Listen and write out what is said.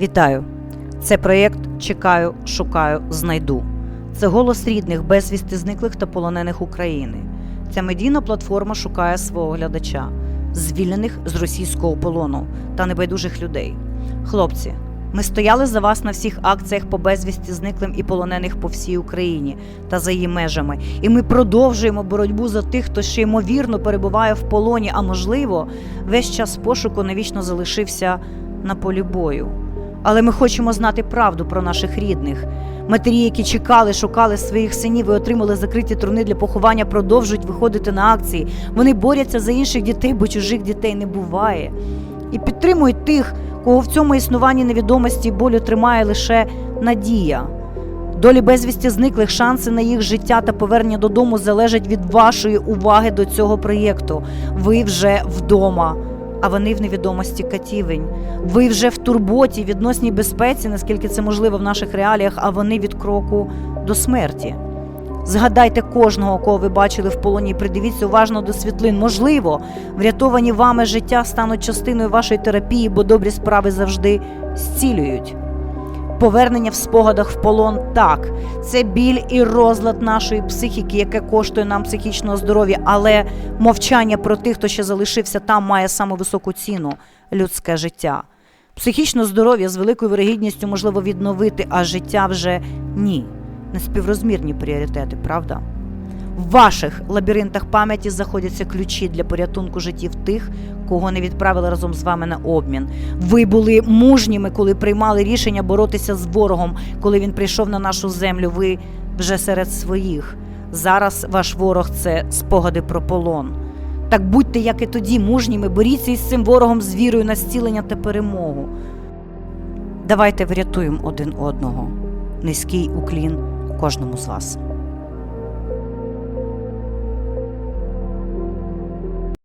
Вітаю! Це проєкт Чекаю, шукаю, знайду. Це голос рідних, безвісти зниклих та полонених України. Ця медійна платформа шукає свого глядача, звільнених з російського полону та небайдужих людей. Хлопці, ми стояли за вас на всіх акціях по безвісті зниклим і полонених по всій Україні та за її межами. І ми продовжуємо боротьбу за тих, хто ще ймовірно перебуває в полоні, а можливо, весь час пошуку навічно залишився на полі бою. Але ми хочемо знати правду про наших рідних. Матері, які чекали, шукали своїх синів і отримали закриті труни для поховання, продовжують виходити на акції. Вони борються за інших дітей, бо чужих дітей не буває. І підтримують тих, кого в цьому існуванні невідомості і болю тримає лише надія. Долі безвісті зниклих шанси на їх життя та повернення додому залежать від вашої уваги до цього проєкту. Ви вже вдома, а вони в невідомості катівень. Ви вже в турботі, відносній безпеці, наскільки це можливо в наших реаліях, а вони від кроку до смерті. Згадайте кожного, кого ви бачили в полоні, придивіться уважно до світлин. Можливо, врятовані вами життя стануть частиною вашої терапії, бо добрі справи завжди зцілюють. Повернення в спогадах в полон так, це біль і розлад нашої психіки, яке коштує нам психічного здоров'я, але мовчання про тих, хто ще залишився там, має саму високу ціну людське життя. Психічне здоров'я з великою вирогідністю можливо відновити, а життя вже ні. Неспіврозмірні пріоритети, правда? В ваших лабіринтах пам'яті знаходяться ключі для порятунку життів тих, кого не відправили разом з вами на обмін. Ви були мужніми, коли приймали рішення боротися з ворогом, коли він прийшов на нашу землю. Ви вже серед своїх. Зараз ваш ворог це спогади про полон. Так будьте, як і тоді, мужніми, боріться із цим ворогом з вірою на зцілення та перемогу. Давайте врятуємо один одного. Низький уклін кожному з вас.